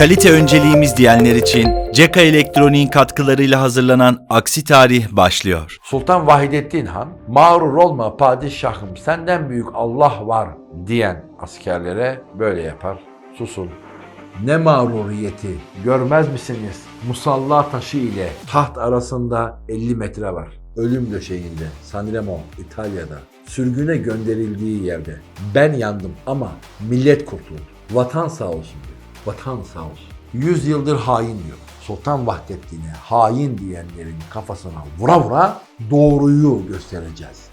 Kalite önceliğimiz diyenler için Ceka Elektronik'in katkılarıyla hazırlanan Aksi Tarih başlıyor. Sultan Vahidettin Han, mağrur olma padişahım senden büyük Allah var diyen askerlere böyle yapar. Susun. Ne mağruriyeti görmez misiniz? Musalla taşı ile taht arasında 50 metre var. Ölüm döşeğinde, Sanremo, İtalya'da, sürgüne gönderildiği yerde. Ben yandım ama millet kurtuldu. Vatan sağ olsun. Vatan sağ olsun. 100 yıldır hain diyor. Sultan Vahdettin'e hain diyenlerin kafasına vura vura doğruyu göstereceğiz.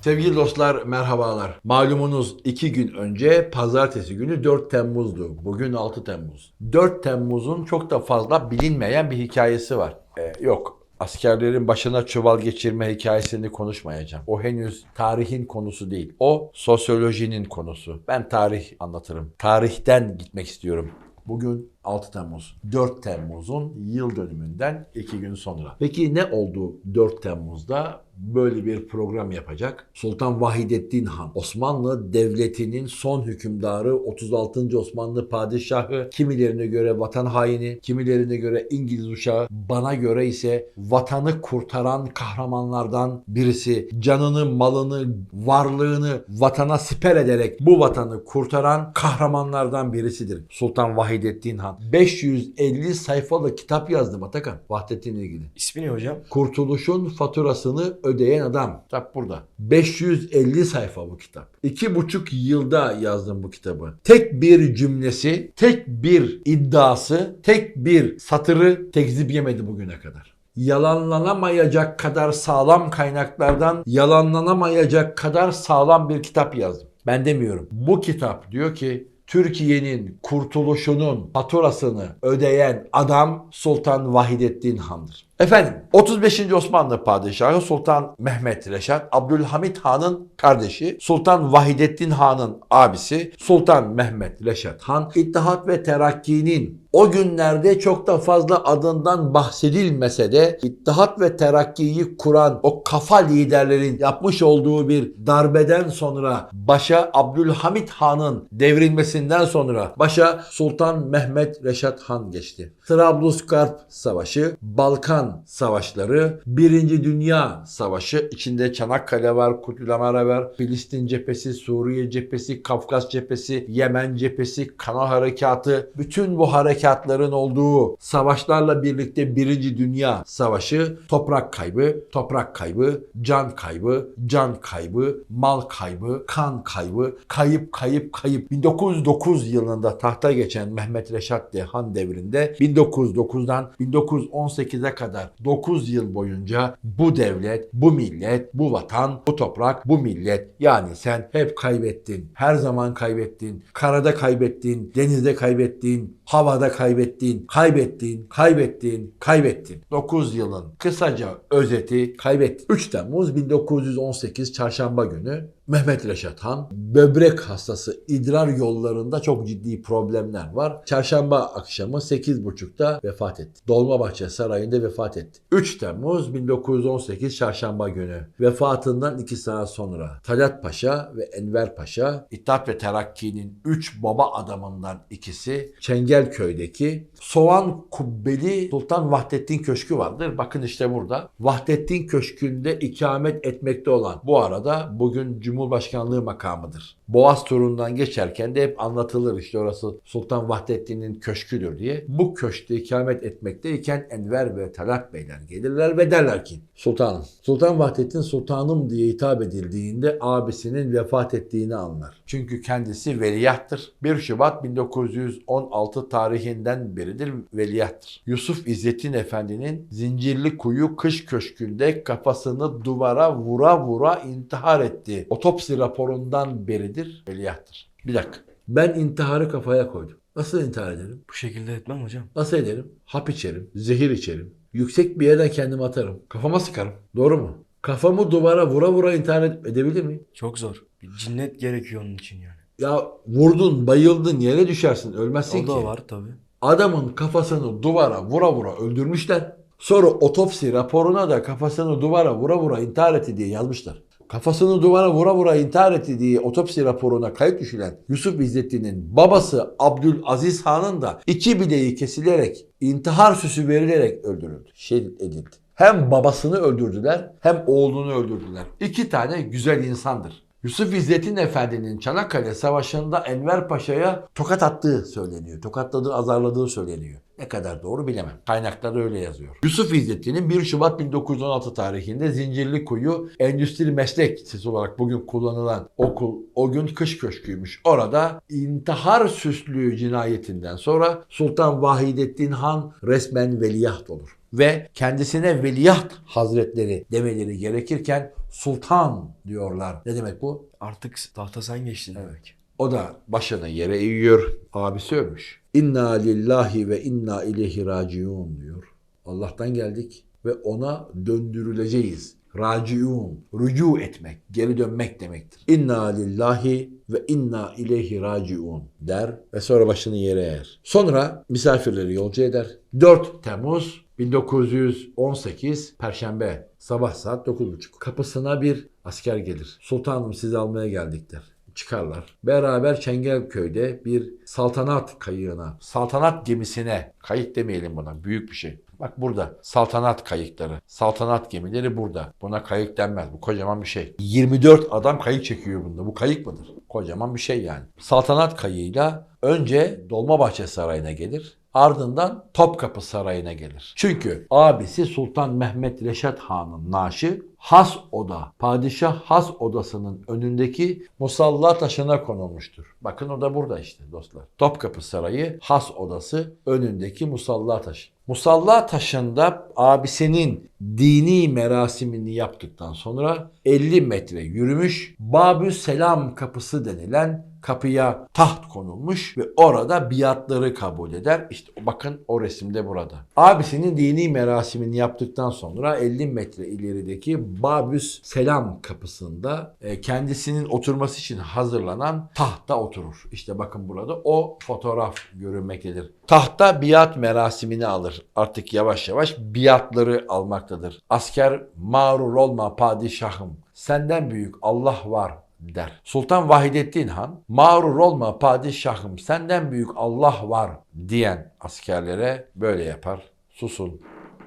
Sevgili dostlar merhabalar. Malumunuz iki gün önce pazartesi günü 4 Temmuz'du. Bugün 6 Temmuz. 4 Temmuz'un çok da fazla bilinmeyen bir hikayesi var. Ee, yok askerlerin başına çuval geçirme hikayesini konuşmayacağım. O henüz tarihin konusu değil. O sosyolojinin konusu. Ben tarih anlatırım. Tarihten gitmek istiyorum. Bugün 6 Temmuz. 4 Temmuz'un yıl dönümünden 2 gün sonra. Peki ne oldu 4 Temmuz'da? Böyle bir program yapacak. Sultan Vahidettin Han, Osmanlı Devleti'nin son hükümdarı, 36. Osmanlı padişahı, kimilerine göre vatan haini, kimilerine göre İngiliz uşağı, bana göre ise vatanı kurtaran kahramanlardan birisi. Canını, malını, varlığını vatana siper ederek bu vatanı kurtaran kahramanlardan birisidir. Sultan Vahidettin Han. 550 sayfalık kitap yazdı Atakan. Vahdettin'le ilgili. İsmi ne hocam? Kurtuluşun faturasını ödeyen adam. Kitap burada. 550 sayfa bu kitap. İki buçuk yılda yazdım bu kitabı. Tek bir cümlesi, tek bir iddiası, tek bir satırı tekzip yemedi bugüne kadar. Yalanlanamayacak kadar sağlam kaynaklardan yalanlanamayacak kadar sağlam bir kitap yazdım. Ben demiyorum. Bu kitap diyor ki Türkiye'nin kurtuluşunun faturasını ödeyen adam Sultan Vahidettin Han'dır. Efendim 35. Osmanlı Padişahı Sultan Mehmet Reşat Abdülhamit Han'ın kardeşi Sultan Vahidettin Han'ın abisi Sultan Mehmet Reşat Han İttihat ve Terakki'nin o günlerde çok da fazla adından bahsedilmese de İttihat ve Terakki'yi kuran o kafa liderlerin yapmış olduğu bir darbeden sonra başa Abdülhamit Han'ın devrilmesinden sonra başa Sultan Mehmet Reşat Han geçti. Trablusgarp Savaşı, Balkan Savaşları, Birinci Dünya Savaşı, içinde Çanakkale var, Kutlulamara var, Filistin cephesi, Suriye cephesi, Kafkas cephesi, Yemen cephesi, Kana Harekatı, bütün bu harekatların olduğu savaşlarla birlikte Birinci Dünya Savaşı, toprak kaybı, toprak kaybı, can kaybı, can kaybı, mal kaybı, kan kaybı, kayıp kayıp kayıp. 1909 yılında tahta geçen Mehmet Reşat Han devrinde 1909'dan 1918'e kadar 9 yıl boyunca bu devlet, bu millet, bu vatan, bu toprak, bu millet yani sen hep kaybettin. Her zaman kaybettin. Karada kaybettin, denizde kaybettin, havada kaybettin, kaybettin, kaybettin, kaybettin. 9 yılın kısaca özeti kaybettin. 3 Temmuz 1918 Çarşamba günü Mehmet Reşat Han böbrek hastası idrar yollarında çok ciddi problemler var. Çarşamba akşamı 8.30'da vefat etti. Dolmabahçe Sarayı'nda vefat etti. 3 Temmuz 1918 Çarşamba günü vefatından 2 saat sonra Talat Paşa ve Enver Paşa İttihat ve Terakki'nin 3 baba adamından ikisi Çengelköy'deki Soğan Kubbeli Sultan Vahdettin Köşkü vardır. Bakın işte burada. Vahdettin Köşkü'nde ikamet etmekte olan bu arada bugün Cumhurbaşkanlığı makamıdır. Boğaz turundan geçerken de hep anlatılır işte orası Sultan Vahdettin'in köşküdür diye. Bu köşkte ikamet etmekteyken Enver ve Talat Beyler gelirler ve derler ki Sultanım, Sultan Vahdettin sultanım diye hitap edildiğinde abisinin vefat ettiğini anlar. Çünkü kendisi veliahttır. 1 Şubat 1916 tarihinden beridir veliahttır. Yusuf İzzettin Efendi'nin Zincirli Kuyu Kış Köşkü'nde kafasını duvara vura vura intihar etti. Otopsi raporundan beridir veliahttır. Bir dakika. Ben intiharı kafaya koydum. Nasıl intihar ederim? Bu şekilde etmem hocam. Nasıl ederim? Hap içerim, zehir içerim. Yüksek bir yerden kendimi atarım. Kafama sıkarım. Doğru mu? Kafamı duvara vura vura intihar ed- edebilir miyim? Çok zor. Bir cinnet gerekiyor onun için yani. Ya vurdun, bayıldın, yere düşersin, ölmezsin O da ki. var tabi. Adamın kafasını duvara vura vura öldürmüşler. Sonra otopsi raporuna da kafasını duvara vura vura intihar etti diye yazmışlar. Kafasını duvara vura vura intihar etti diye otopsi raporuna kayıt düşülen Yusuf İzzettin'in babası Abdülaziz Han'ın da iki bileği kesilerek intihar süsü verilerek öldürüldü. Şehit edildi. Hem babasını öldürdüler hem oğlunu öldürdüler. İki tane güzel insandır. Yusuf İzzettin Efendi'nin Çanakkale Savaşı'nda Enver Paşa'ya tokat attığı söyleniyor. Tokatladığı, azarladığı söyleniyor. Ne kadar doğru bilemem. Kaynaklar öyle yazıyor. Yusuf İzzettin'in 1 Şubat 1916 tarihinde Zincirlikuyu Endüstri Meslek Lisesi olarak bugün kullanılan okul o gün kış köşküymüş. Orada intihar süslü cinayetinden sonra Sultan Vahidettin Han resmen veliaht olur. Ve kendisine veliaht hazretleri demeleri gerekirken sultan diyorlar. Ne demek bu? Artık tahta sen geçtin demek. O da başını yere eğiyor. Abisi ölmüş. İnna lillahi ve inna ileyhi raciun diyor. Allah'tan geldik ve ona döndürüleceğiz. Raciun, rücu etmek, geri dönmek demektir. İnna lillahi ve inna ileyhi raciun der ve sonra başını yere eğer. Sonra misafirleri yolcu eder. 4 Temmuz 1918 Perşembe sabah saat 9.30 kapısına bir asker gelir. Sultanım sizi almaya geldik der çıkarlar. Beraber Çengelköy'de bir saltanat kayığına, saltanat gemisine, kayık demeyelim buna, büyük bir şey. Bak burada saltanat kayıkları, saltanat gemileri burada. Buna kayık denmez, bu kocaman bir şey. 24 adam kayık çekiyor bunda, bu kayık mıdır? Kocaman bir şey yani. Saltanat kayığıyla önce Dolmabahçe Sarayı'na gelir. Ardından Topkapı Sarayı'na gelir. Çünkü abisi Sultan Mehmet Reşat Han'ın naaşı has oda, padişah has odasının önündeki musalla taşına konulmuştur. Bakın o da burada işte dostlar. Topkapı Sarayı has odası önündeki musalla taşı. Musalla taşında abisinin dini merasimini yaptıktan sonra 50 metre yürümüş Babü Selam kapısı denilen kapıya taht konulmuş ve orada biatları kabul eder. İşte bakın o resimde burada. Abisinin dini merasimini yaptıktan sonra 50 metre ilerideki Babüs Selam kapısında e, kendisinin oturması için hazırlanan tahta oturur. İşte bakın burada o fotoğraf görünmektedir. Tahta biat merasimini alır. Artık yavaş yavaş biatları almaktadır. Asker mağrur olma padişahım. Senden büyük Allah var der. Sultan Vahidettin Han mağrur olma padişahım senden büyük Allah var diyen askerlere böyle yapar. Susun.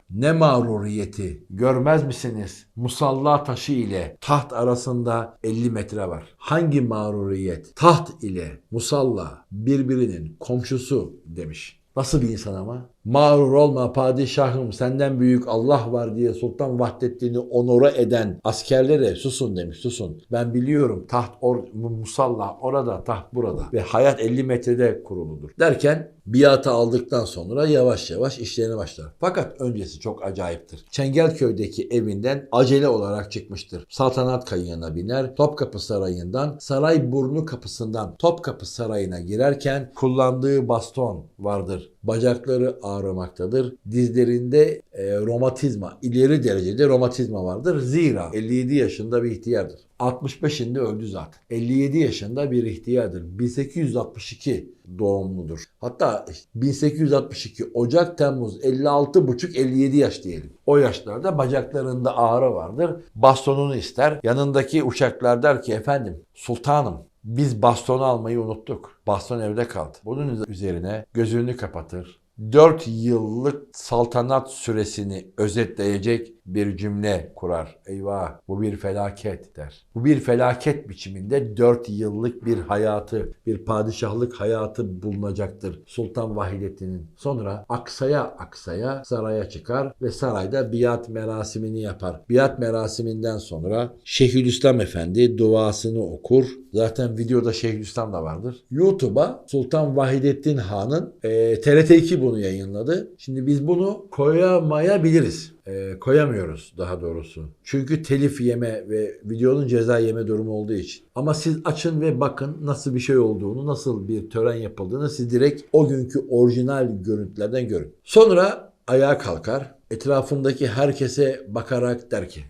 Ne mağruriyeti görmez misiniz? Musalla taşı ile taht arasında 50 metre var. Hangi mağruriyet? Taht ile musalla birbirinin komşusu demiş. Nasıl bir insan ama? Mağrur olma padişahım senden büyük Allah var diye Sultan Vahdettin'i onora eden askerlere susun demiş susun. Ben biliyorum taht or, musalla orada taht burada ve hayat 50 metrede kuruludur. Derken biatı aldıktan sonra yavaş yavaş işlerine başlar. Fakat öncesi çok acayiptir. Çengelköy'deki evinden acele olarak çıkmıştır. Saltanat kayığına biner. Topkapı Sarayı'ndan Sarayburnu kapısından Topkapı Sarayı'na girerken kullandığı baston vardır. Bacakları ağrımaktadır. Dizlerinde e, romatizma, ileri derecede romatizma vardır. Zira 57 yaşında bir ihtiyardır. 65'inde öldü zaten. 57 yaşında bir ihtiyardır. 1862 doğumludur. Hatta 1862 Ocak Temmuz 56 buçuk 57 yaş diyelim. O yaşlarda bacaklarında ağrı vardır. Bastonunu ister. Yanındaki uçaklar der ki efendim sultanım biz bastonu almayı unuttuk. Baston evde kaldı. Bunun üzerine gözünü kapatır. 4 yıllık saltanat süresini özetleyecek bir cümle kurar. Eyvah bu bir felaket der. Bu bir felaket biçiminde 4 yıllık bir hayatı, bir padişahlık hayatı bulunacaktır Sultan Vahidettin'in. Sonra aksaya aksaya saraya çıkar ve sarayda biat merasimini yapar. Biat merasiminden sonra Şeyhülislam Efendi duasını okur. Zaten videoda Şeyhülislam da vardır. YouTube'a Sultan Vahidettin Han'ın e, TRT2 bunu yayınladı. Şimdi biz bunu koyamayabiliriz. E, koyamıyoruz daha doğrusu. Çünkü telif yeme ve videonun ceza yeme durumu olduğu için. Ama siz açın ve bakın nasıl bir şey olduğunu, nasıl bir tören yapıldığını siz direkt o günkü orijinal görüntülerden görün. Sonra ayağa kalkar. Etrafındaki herkese bakarak der ki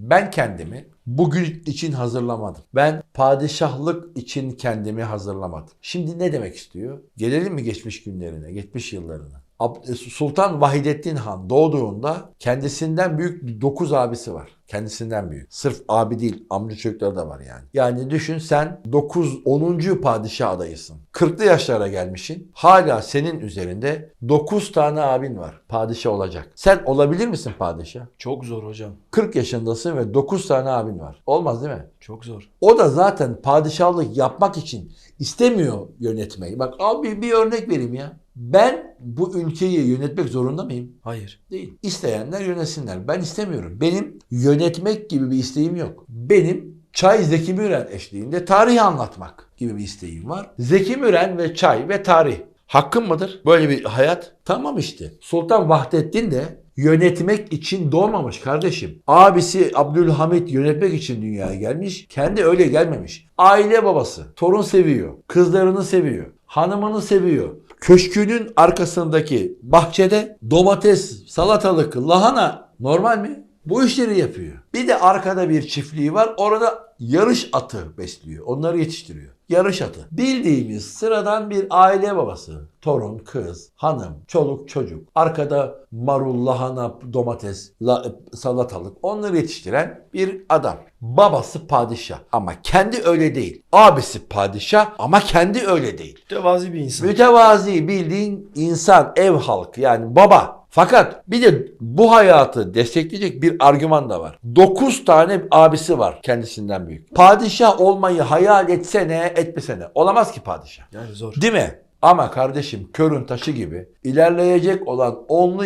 ben kendimi bugün için hazırlamadım. Ben padişahlık için kendimi hazırlamadım. Şimdi ne demek istiyor? Gelelim mi geçmiş günlerine, geçmiş yıllarına? Ab- Sultan Vahidettin Han doğduğunda kendisinden büyük 9 abisi var. Kendisinden büyük. Sırf abi değil amca çocukları da var yani. Yani düşün sen 9 10. padişah adayısın. 40'lı yaşlara gelmişsin. Hala senin üzerinde 9 tane abin var. Padişah olacak. Sen olabilir misin padişah? Çok zor hocam. 40 yaşındasın ve 9 tane abin var. Olmaz değil mi? Çok zor. O da zaten padişahlık yapmak için istemiyor yönetmeyi. Bak abi bir örnek vereyim ya. Ben bu ülkeyi yönetmek zorunda mıyım? Hayır. Değil. İsteyenler yönetsinler. Ben istemiyorum. Benim yönetmek gibi bir isteğim yok. Benim Çay Zeki Müren eşliğinde tarihi anlatmak gibi bir isteğim var. Zeki Müren ve çay ve tarih. Hakkım mıdır? Böyle bir hayat. Tamam işte. Sultan Vahdettin de yönetmek için doğmamış kardeşim. Abisi Abdülhamit yönetmek için dünyaya gelmiş. Kendi öyle gelmemiş. Aile babası. Torun seviyor. Kızlarını seviyor. Hanımını seviyor. Köşkünün arkasındaki bahçede domates, salatalık, lahana normal mi? Bu işleri yapıyor. Bir de arkada bir çiftliği var. Orada yarış atı besliyor. Onları yetiştiriyor. Yarış atı. Bildiğimiz sıradan bir aile babası. Torun, kız, hanım, çoluk, çocuk. Arkada marul, lahana, domates, la- salatalık. Onları yetiştiren bir adam. Babası padişah ama kendi öyle değil. Abisi padişah ama kendi öyle değil. Mütevazi bir insan. Mütevazi bildiğin insan, ev halkı yani baba. Fakat bir de bu hayatı destekleyecek bir argüman da var. 9 tane abisi var kendisinden büyük. Padişah olmayı hayal etsene etmesene. Olamaz ki padişah. yani zor. Değil mi? Ama kardeşim körün taşı gibi ilerleyecek olan onlu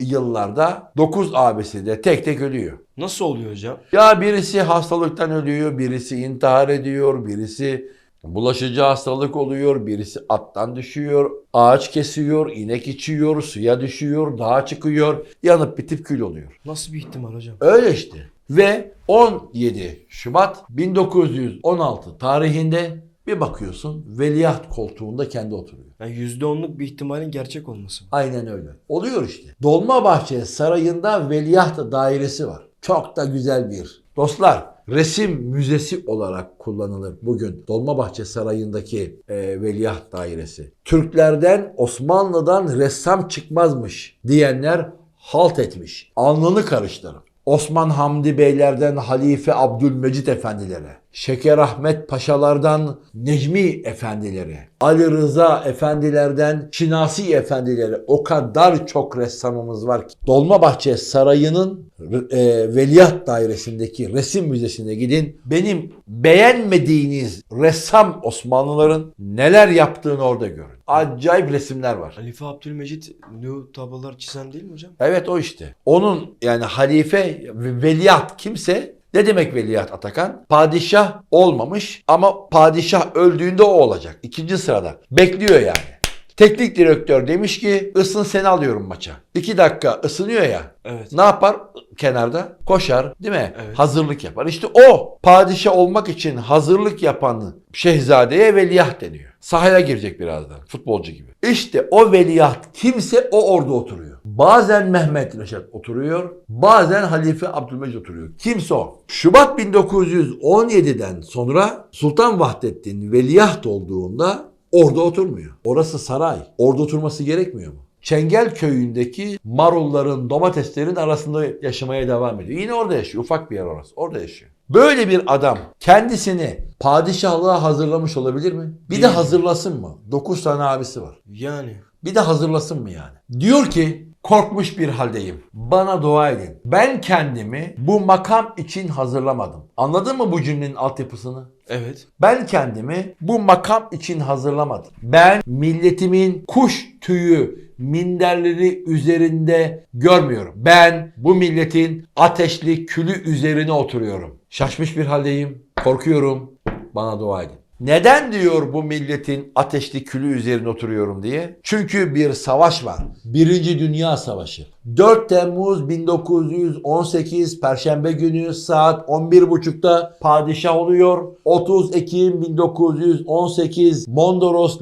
yıllarda 9 abisi de tek tek ölüyor. Nasıl oluyor hocam? Ya birisi hastalıktan ölüyor, birisi intihar ediyor, birisi bulaşıcı hastalık oluyor, birisi attan düşüyor, ağaç kesiyor, inek içiyor, suya düşüyor, dağa çıkıyor, yanıp bitip kül oluyor. Nasıl bir ihtimal hocam? Öyle işte. Ve 17 Şubat 1916 tarihinde bir bakıyorsun veliaht koltuğunda kendi oturuyor. Yani %10'luk bir ihtimalin gerçek olması. Aynen öyle. Oluyor işte. Dolmabahçe Sarayı'nda veliaht dairesi var. Çok da güzel bir. Dostlar resim müzesi olarak kullanılır bugün Dolmabahçe Sarayı'ndaki e, veliaht dairesi. Türklerden Osmanlı'dan ressam çıkmazmış diyenler halt etmiş. Alnını karıştırıp. Osman Hamdi Beylerden Halife Abdülmecit Efendilere, Şeker Ahmet Paşalardan Necmi Efendilere, Ali Rıza Efendilerden Şinasi Efendilere o kadar çok ressamımız var ki. Dolmabahçe Sarayı'nın e, Veliaht Dairesi'ndeki resim müzesine gidin. Benim beğenmediğiniz ressam Osmanlıların neler yaptığını orada görün. Acayip resimler var. Halife Abdülmecit new tablolar çizen değil mi hocam? Evet o işte. Onun yani halife ve veliaht kimse ne demek veliaht Atakan? Padişah olmamış ama padişah öldüğünde o olacak. İkinci sırada. Bekliyor yani. Teknik direktör demiş ki ısın seni alıyorum maça. İki dakika ısınıyor ya. Evet. Ne yapar kenarda? Koşar değil mi? Evet. Hazırlık yapar. İşte o padişah olmak için hazırlık yapan şehzadeye veliaht deniyor. Sahaya girecek birazdan futbolcu gibi. İşte o veliaht kimse o orada oturuyor. Bazen Mehmet Reşat oturuyor, bazen Halife Abdülmecit oturuyor. Kimse o. Şubat 1917'den sonra Sultan Vahdettin veliaht olduğunda orada oturmuyor. Orası saray. Orada oturması gerekmiyor mu? Çengel köyündeki marulların, domateslerin arasında yaşamaya devam ediyor. Yine orada yaşıyor. Ufak bir yer orası. Orada yaşıyor. Böyle bir adam kendisini padişahlığa hazırlamış olabilir mi? Bir de Değil. hazırlasın mı? 9 tane abisi var. Yani. Bir de hazırlasın mı yani? Diyor ki korkmuş bir haldeyim. Bana dua edin. Ben kendimi bu makam için hazırlamadım. Anladın mı bu cümlenin altyapısını? Evet. Ben kendimi bu makam için hazırlamadım. Ben milletimin kuş tüyü minderleri üzerinde görmüyorum. Ben bu milletin ateşli külü üzerine oturuyorum. Şaşmış bir haldeyim. Korkuyorum. Bana dua edin. Neden diyor bu milletin ateşli külü üzerine oturuyorum diye? Çünkü bir savaş var. Birinci Dünya Savaşı. 4 Temmuz 1918 Perşembe günü saat 11.30'da padişah oluyor. 30 Ekim 1918 Mondros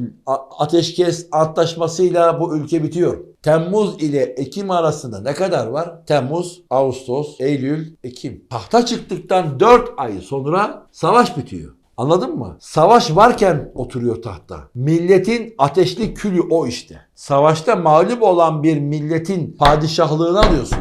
Ateşkes Antlaşması'yla bu ülke bitiyor. Temmuz ile Ekim arasında ne kadar var? Temmuz, Ağustos, Eylül, Ekim. Tahta çıktıktan 4 ay sonra savaş bitiyor. Anladın mı? Savaş varken oturuyor tahta. Milletin ateşli külü o işte. Savaşta mağlup olan bir milletin padişahlığını alıyorsun.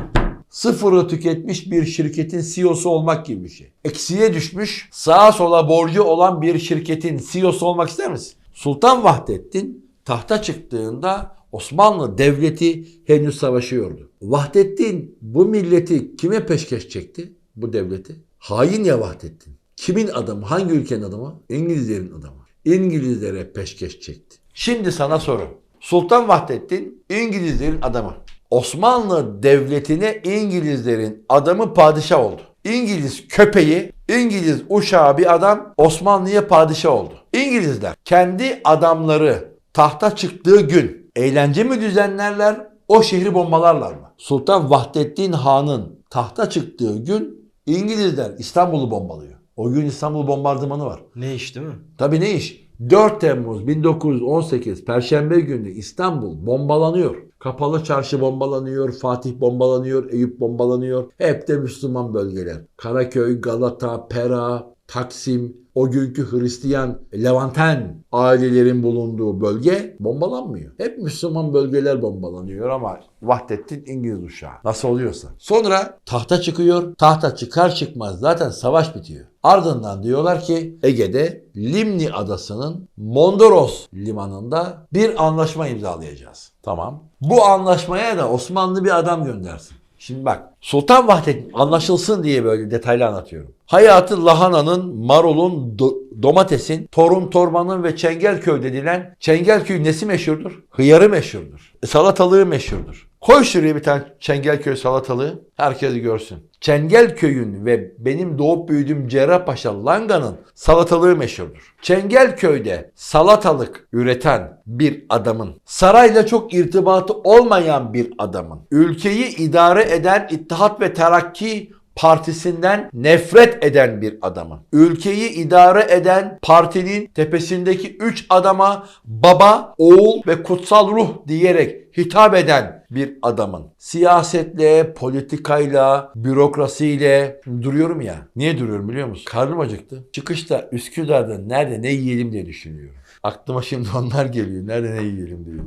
Sıfırı tüketmiş bir şirketin CEO'su olmak gibi bir şey. Eksiye düşmüş, sağa sola borcu olan bir şirketin CEO'su olmak ister misin? Sultan Vahdettin tahta çıktığında Osmanlı Devleti henüz savaşıyordu. Vahdettin bu milleti kime peşkeş çekti? Bu devleti. Hain ya Vahdettin. Kimin adamı? Hangi ülkenin adamı? İngilizlerin adamı. İngilizlere peşkeş çekti. Şimdi sana soru. Sultan Vahdettin İngilizlerin adamı. Osmanlı Devleti'ne İngilizlerin adamı padişah oldu. İngiliz köpeği, İngiliz uşağı bir adam Osmanlı'ya padişah oldu. İngilizler kendi adamları tahta çıktığı gün eğlence mi düzenlerler, o şehri bombalarlar mı? Sultan Vahdettin Han'ın tahta çıktığı gün İngilizler İstanbul'u bombalıyor. O gün İstanbul bombardımanı var. Ne iş değil mi? Tabii ne iş? 4 Temmuz 1918 Perşembe günü İstanbul bombalanıyor. Kapalı Çarşı bombalanıyor, Fatih bombalanıyor, Eyüp bombalanıyor. Hep de Müslüman bölgeler. Karaköy, Galata, Pera, Taksim, o günkü Hristiyan Levanten ailelerin bulunduğu bölge bombalanmıyor. Hep Müslüman bölgeler bombalanıyor ama Vahdettin İngiliz uşağı. Nasıl oluyorsa. Sonra tahta çıkıyor. Tahta çıkar çıkmaz zaten savaş bitiyor. Ardından diyorlar ki Ege'de Limni adasının Mondros limanında bir anlaşma imzalayacağız. Tamam. Bu anlaşmaya da Osmanlı bir adam göndersin. Şimdi bak Sultan Vahdettin anlaşılsın diye böyle detaylı anlatıyorum. Hayatı lahananın, marulun, do- domatesin, torun torbanın ve Çengelköy dedilen Çengelköy nesi meşhurdur? Hıyarı meşhurdur. E, salatalığı meşhurdur. Koy şuraya bir tane Çengelköy salatalığı. Herkes görsün. Çengelköy'ün ve benim doğup büyüdüğüm Cerrahpaşa Langa'nın salatalığı meşhurdur. Çengelköy'de salatalık üreten bir adamın, sarayla çok irtibatı olmayan bir adamın, ülkeyi idare eden İttihat ve Terakki partisinden nefret eden bir adamın, ülkeyi idare eden partinin tepesindeki üç adama baba, oğul ve kutsal ruh diyerek hitap eden bir adamın siyasetle, politikayla, bürokrasiyle duruyorum ya. Niye duruyorum biliyor musun? Karnım acıktı. Çıkışta Üsküdar'da nerede ne yiyelim diye düşünüyorum. Aklıma şimdi onlar geliyor. Nerede ne yiyelim diyor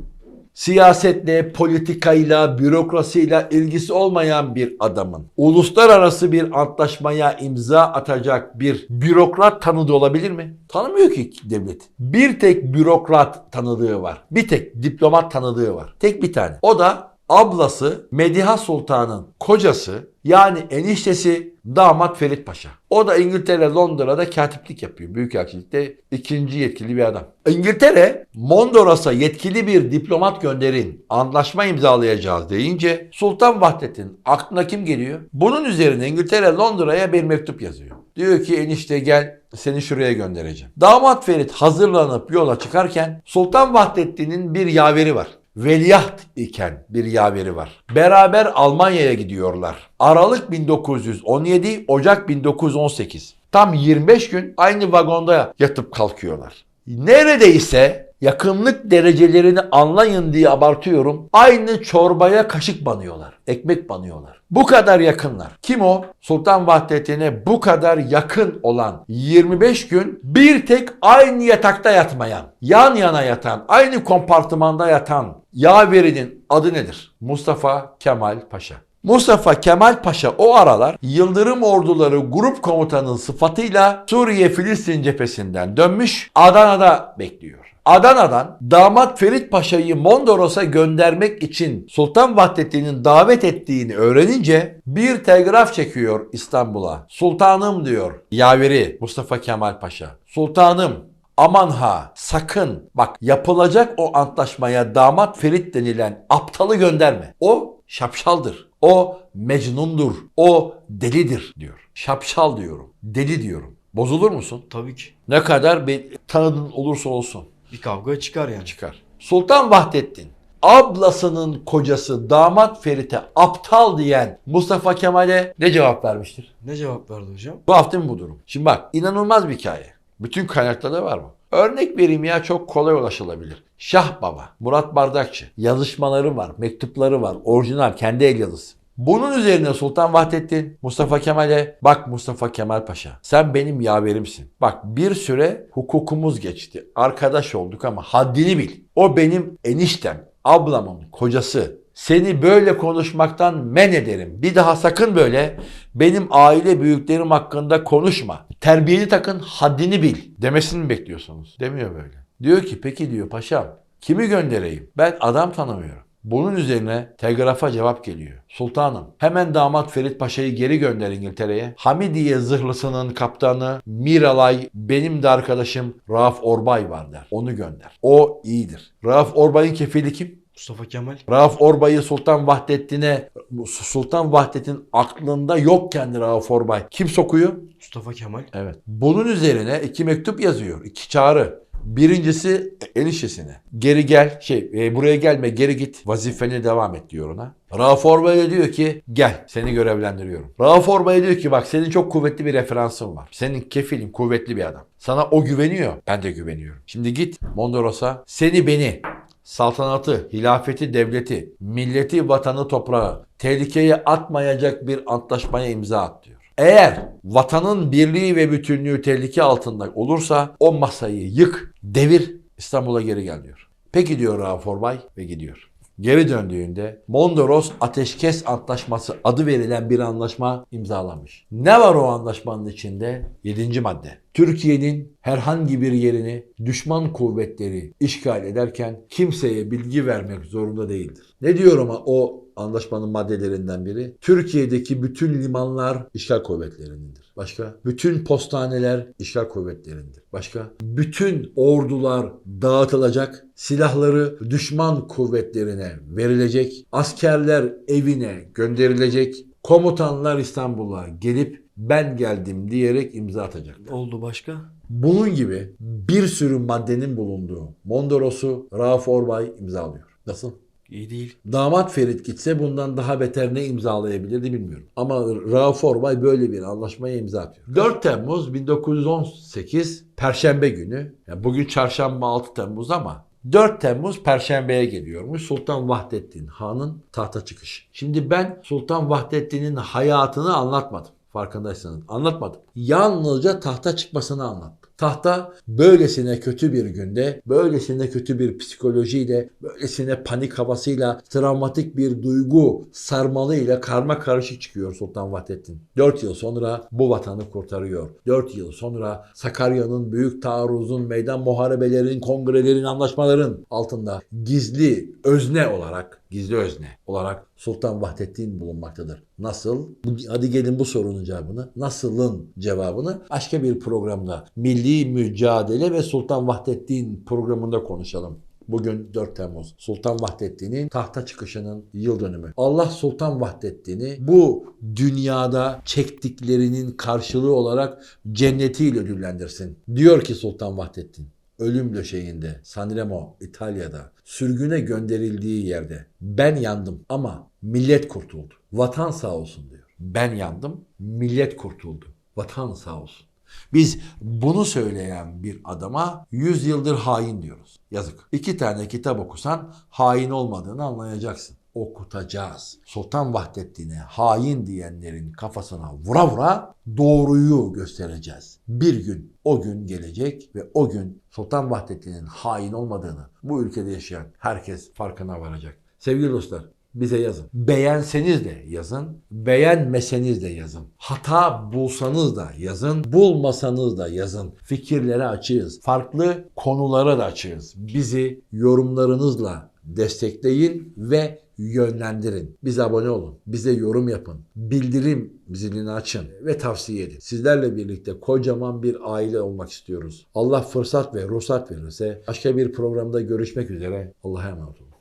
siyasetle, politikayla, bürokrasiyle ilgisi olmayan bir adamın uluslararası bir antlaşmaya imza atacak bir bürokrat tanıdığı olabilir mi? Tanımıyor ki devlet. Bir tek bürokrat tanıdığı var. Bir tek diplomat tanıdığı var. Tek bir tane. O da ablası Mediha Sultan'ın kocası yani eniştesi damat Ferit Paşa. O da İngiltere Londra'da katiplik yapıyor. Büyükelçilikte ikinci yetkili bir adam. İngiltere Mondros'a yetkili bir diplomat gönderin. Anlaşma imzalayacağız deyince Sultan Vahdettin aklına kim geliyor? Bunun üzerine İngiltere Londra'ya bir mektup yazıyor. Diyor ki enişte gel seni şuraya göndereceğim. Damat Ferit hazırlanıp yola çıkarken Sultan Vahdettin'in bir yaveri var. Veliaht iken bir yaveri var. Beraber Almanya'ya gidiyorlar. Aralık 1917, Ocak 1918. Tam 25 gün aynı vagonda yatıp kalkıyorlar. Neredeyse yakınlık derecelerini anlayın diye abartıyorum. Aynı çorbaya kaşık banıyorlar. Ekmek banıyorlar. Bu kadar yakınlar. Kim o? Sultan Vahdettin'e bu kadar yakın olan 25 gün bir tek aynı yatakta yatmayan, yan yana yatan, aynı kompartımanda yatan yaverinin adı nedir? Mustafa Kemal Paşa. Mustafa Kemal Paşa o aralar Yıldırım Orduları Grup Komutanı sıfatıyla Suriye-Filistin cephesinden dönmüş Adana'da bekliyor. Adana'dan damat Ferit Paşa'yı Mondros'a göndermek için Sultan Vahdettin'in davet ettiğini öğrenince bir telgraf çekiyor İstanbul'a. Sultanım diyor yaveri Mustafa Kemal Paşa. Sultanım Aman ha sakın bak yapılacak o antlaşmaya damat Ferit denilen aptalı gönderme. O şapşaldır. O mecnundur. O delidir diyor. Şapşal diyorum. Deli diyorum. Bozulur musun? Tabii ki. Ne kadar bir tanıdığın olursa olsun Bir kavga çıkar yani. çıkar. Sultan Vahdettin ablasının kocası damat Ferit'e aptal diyen Mustafa Kemal'e ne cevap vermiştir? Ne cevap verdi hocam? Bu hafta mı bu durum? Şimdi bak inanılmaz bir hikaye. Bütün kaynaklarda var mı? Örnek vereyim ya çok kolay ulaşılabilir. Şah Baba, Murat Bardakçı yazışmaları var, mektupları var, orijinal kendi el yazısı. Bunun üzerine Sultan Vahdettin Mustafa Kemal'e bak Mustafa Kemal Paşa sen benim yaverimsin. Bak bir süre hukukumuz geçti. Arkadaş olduk ama haddini bil. O benim eniştem, ablamın kocası. Seni böyle konuşmaktan men ederim. Bir daha sakın böyle benim aile büyüklerim hakkında konuşma. Terbiyeni takın, haddini bil demesini bekliyorsunuz? Demiyor böyle. Diyor ki peki diyor paşam kimi göndereyim? Ben adam tanımıyorum. Bunun üzerine telgrafa cevap geliyor. Sultanım hemen damat Ferit Paşa'yı geri gönder İngiltere'ye. Hamidiye zırhlısının kaptanı Miralay benim de arkadaşım Rauf Orbay var der. Onu gönder. O iyidir. Rauf Orbay'ın kefili kim? Mustafa Kemal. Rauf Orbay'ı Sultan Vahdettin'e Sultan Vahdettin aklında yokken Rauf Orbay kim sokuyor? Mustafa Kemal. Evet. Bunun üzerine iki mektup yazıyor. iki çağrı. Birincisi enişesine. Geri gel, şey e, buraya gelme geri git vazifene devam et diyor ona. Rauf Orbay'a diyor ki gel seni görevlendiriyorum. Rauf Orbay'a diyor ki bak senin çok kuvvetli bir referansın var. Senin kefilin kuvvetli bir adam. Sana o güveniyor ben de güveniyorum. Şimdi git Mondros'a seni beni saltanatı, hilafeti, devleti, milleti, vatanı, toprağı tehlikeye atmayacak bir antlaşmaya imza at diyor. Eğer vatanın birliği ve bütünlüğü tehlike altında olursa o masayı yık, devir, İstanbul'a geri gel diyor. Peki diyor Rauf Orbay ve gidiyor. Geri döndüğünde Mondros Ateşkes Antlaşması adı verilen bir anlaşma imzalamış. Ne var o anlaşmanın içinde? 7. madde. Türkiye'nin herhangi bir yerini düşman kuvvetleri işgal ederken kimseye bilgi vermek zorunda değildir. Ne diyor ama o anlaşmanın maddelerinden biri? Türkiye'deki bütün limanlar işgal kuvvetlerindendir. Başka? Bütün postaneler işgal kuvvetlerindir. Başka? Bütün ordular dağıtılacak, silahları düşman kuvvetlerine verilecek, askerler evine gönderilecek, komutanlar İstanbul'a gelip ben geldim diyerek imza atacak. Oldu başka? Bunun gibi bir sürü maddenin bulunduğu Mondros'u Rauf Orbay imzalıyor. Nasıl? İyi değil. Damat Ferit gitse bundan daha beter ne imzalayabilirdi bilmiyorum. Ama Rauf Orbay böyle bir anlaşmaya imza atıyor. 4 Temmuz 1918 Perşembe günü. Yani bugün çarşamba 6 Temmuz ama 4 Temmuz Perşembe'ye geliyormuş Sultan Vahdettin Han'ın tahta çıkışı. Şimdi ben Sultan Vahdettin'in hayatını anlatmadım. Farkındaysanız anlatmadım. Yalnızca tahta çıkmasını anlattım. Tahta böylesine kötü bir günde, böylesine kötü bir psikolojiyle, böylesine panik havasıyla, travmatik bir duygu sarmalıyla karma karışık çıkıyor Sultan Vahdettin. 4 yıl sonra bu vatanı kurtarıyor. 4 yıl sonra Sakarya'nın büyük taarruzun, meydan muharebelerin, kongrelerin, anlaşmaların altında gizli özne olarak, gizli özne olarak Sultan Vahdettin bulunmaktadır. Nasıl? Hadi gelin bu sorunun cevabını, nasılın cevabını başka bir programda Milli Mücadele ve Sultan Vahdettin programında konuşalım. Bugün 4 Temmuz. Sultan Vahdettin'in tahta çıkışının yıl dönümü. Allah Sultan Vahdettin'i bu dünyada çektiklerinin karşılığı olarak cennetiyle ödüllendirsin. Diyor ki Sultan Vahdettin ölüm döşeğinde Sanremo İtalya'da sürgüne gönderildiği yerde ben yandım ama millet kurtuldu. Vatan sağ olsun diyor. Ben yandım, millet kurtuldu. Vatan sağ olsun. Biz bunu söyleyen bir adama 100 yıldır hain diyoruz. Yazık. İki tane kitap okusan hain olmadığını anlayacaksın. Okutacağız. Sultan Vahdettin'e hain diyenlerin kafasına vura vura doğruyu göstereceğiz. Bir gün o gün gelecek ve o gün Sultan Vahdettin'in hain olmadığını bu ülkede yaşayan herkes farkına varacak. Sevgili dostlar bize yazın. Beğenseniz de yazın, beğenmeseniz de yazın. Hata bulsanız da yazın, bulmasanız da yazın. Fikirlere açığız. Farklı konulara da açığız. Bizi yorumlarınızla destekleyin ve yönlendirin. Bize abone olun. Bize yorum yapın. Bildirim zilini açın ve tavsiye edin. Sizlerle birlikte kocaman bir aile olmak istiyoruz. Allah fırsat ve ruhsat verirse başka bir programda görüşmek üzere. Allah'a emanet olun.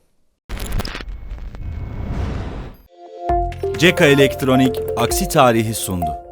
Ceka Elektronik aksi tarihi sundu.